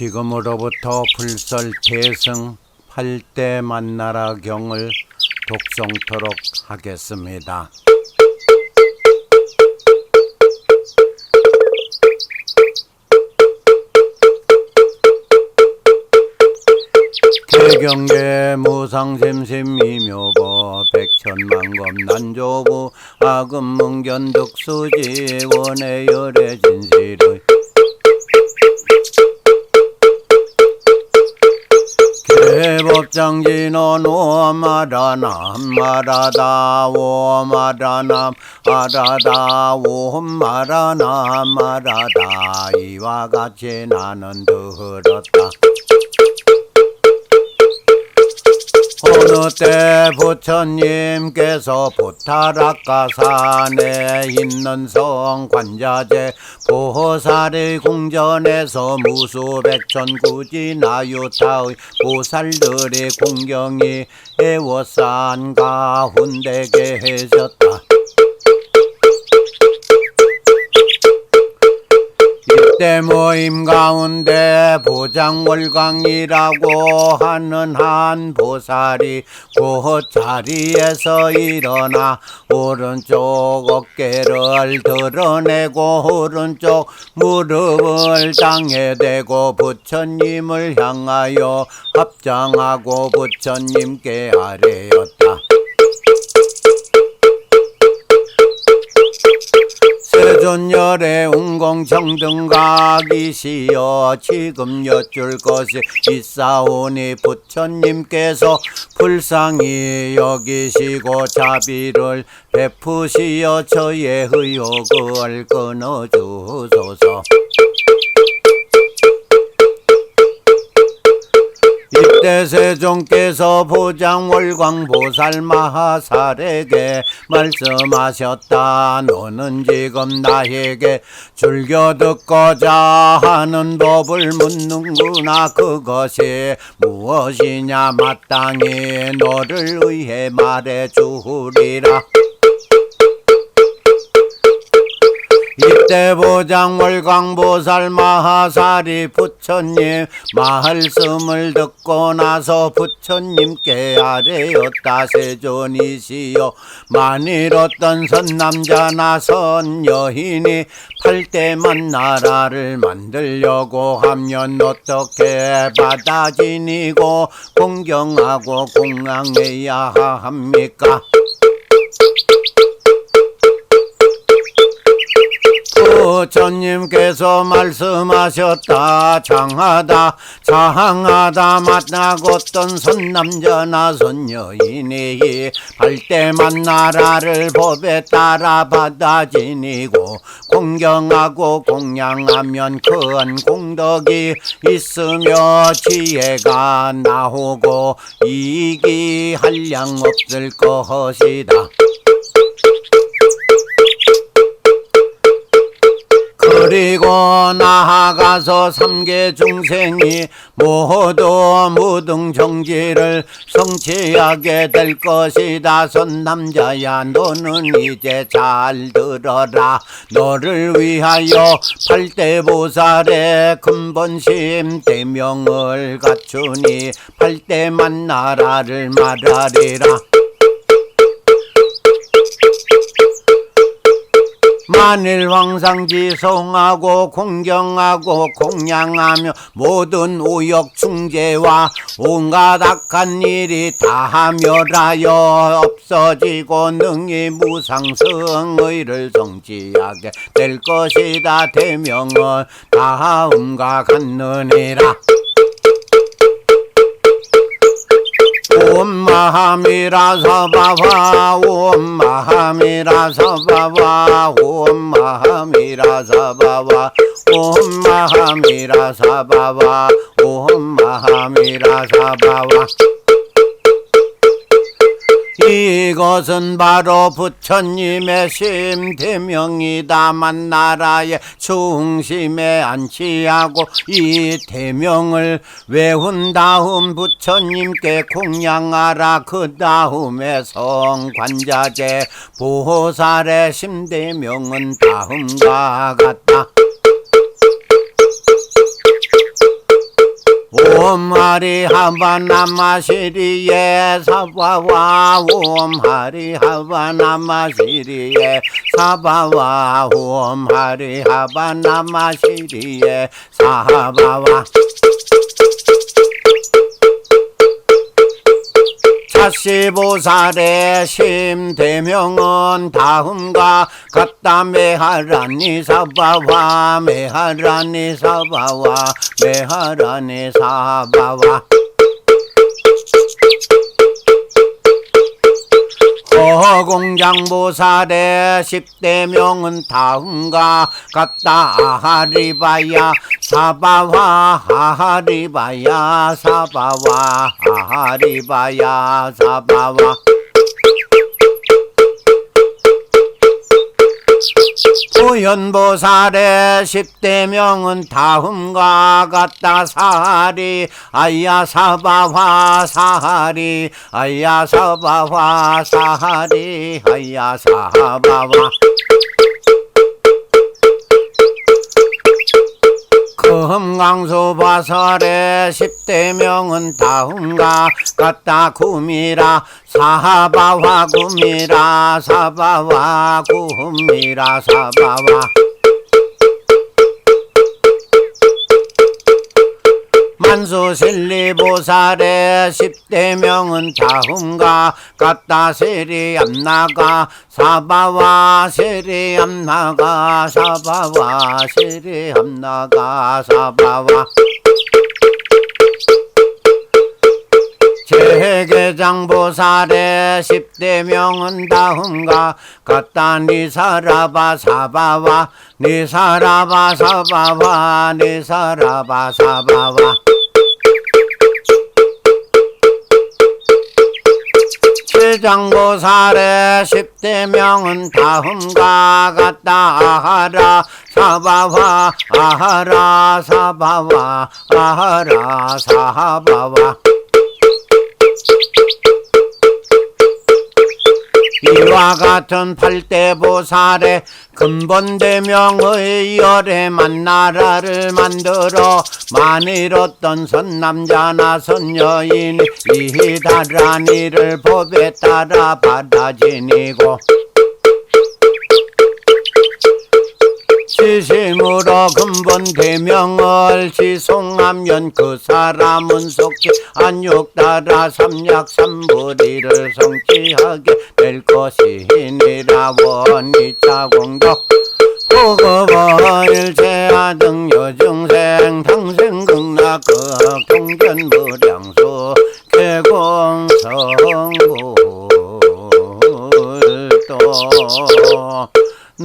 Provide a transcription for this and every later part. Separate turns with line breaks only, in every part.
지금으로부터 불설 태승 8대 만나라 경을 독송토록 하겠습니다. 개경계 무상심심이묘보 백천만검 난조부 아금문견 득수지 원의 열의 진실의 법장진원 오마라남 마라다 오마라남 아라다 오마라남 마라다 이와 같이 나는 들었다 어느 때 부처님께서 부타락가산에 있는 성 관자재 보살의 궁전에서 무수백천구지 나유타의 보살들의 공경이 애워싼 가운데 계셨다. 때 모임 가운데 보장월광이라고 하는 한 보살이 그 자리에서 일어나 오른쪽 어깨를 드러내고 오른쪽 무릎을 땅에 대고 부처님을 향하여 합장하고 부처님께 아뢰었다. 세존열의 운공정등각이시여 지금 여쭐 것이 있사오니 부처님께서 불쌍히 여기시고 자비를 베푸시어 저의 의혹을 끊어주소서 이때 세종께서 보장 월광 보살 마하살에게 말씀하셨다. 너는 지금 나에게 즐겨 듣고자 하는 법을 묻는구나. 그것이 무엇이냐 마땅히 너를 위해 말해 주리라. 이때 보장 월광보살 마하살이 부처님 말씀을 듣고 나서 부처님께 아뢰었다 세존이시여 만일 어떤 선남자 나 선 여인이 팔대만 나라를 만들려고 하면 어떻게 받아 지니고 공경하고 공양해야 합니까? 부처님께서 말씀하셨다. 장하다 장하다. 만나고 어떤 선남자나 선여인이 팔대만 나라를 법에 따라 받아 지니고 공경하고 공양하면 큰 공덕이 있으며 지혜가 나오고 이익이 한량 없을 것이다 그리고 나아가서 삼계 중생이 모두 무등 정지를 성취하게 될 것이다. 선남자야 너는 이제 잘 들어라. 너를 위하여 팔대보살의 근본심 대명을 갖추니 팔대 만 나라를 말하리라. 만일 황상지송하고 공경하고 공양하며 모든 우욕 충재와 온갖 악한 일이 다 멸하여 없어지고 능히 무상승의를 성취하게 될 것이다. 대명은 다음과 같느니라 옴마함이라서 바와 옴마함이라서 바 이것은 바로 부처님의 심대명이다만 나라의 중심에 안치하고 이 대명을 외운 다음 부처님께 공양하라. 그 다음에 성관자재 보살의 심대명은 다음과 같다 옴하리 하바나마시리에 사바와 옴하리 하바 사바와 옴하리 하바나마시리에 사바와 자시보살의 심대명은 다음과 같다. 메하라니 사바와 메하라니 사바와 메하라니 사바와 허공장보살의 십대명은 다음과 같다. 아하리바야 사바와 아하리바야 사바와 아하리바야 사바와 고현보살의 십대명은 다음과 같다 사하리. 아야 사바화 사하리. 아야 사바화 사하리. 아야 사바와 금강수바설의 십대명은 다음과 같다 구미라 사바와 구미라 사바와 구미라 사바와 만수실리보살의 십대명은 다음과 같다 세리 암나가 사바와 세리 암나가 사바와 세리 암나가 사바와 제계장보살의 십대명은 다음과 같다 니사라바 사바와 니사라바 사바와 니사라바 사바와 칠장보살의 십대명은 다음과 같다 아하라. 사바와 아하라 사바와 아하라 사바와 이와 같은 팔대보살의 근본대명의 열애만 나라를 만들어 만일 어떤 선남자나 선여인이 이다라니를 법에 따라 받아지니고. 시심 근본 대명을 지송하면 그 사람은 속히 안욕 따라 삼약 삼불이를 성취하게 될 것이니라 원이차공덕. 보급원 일체하등 여중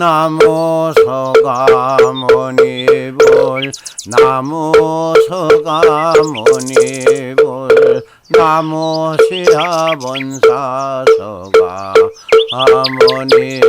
나무 서가모니불 나무 서가모니불 나무 시아본사 서가 아모니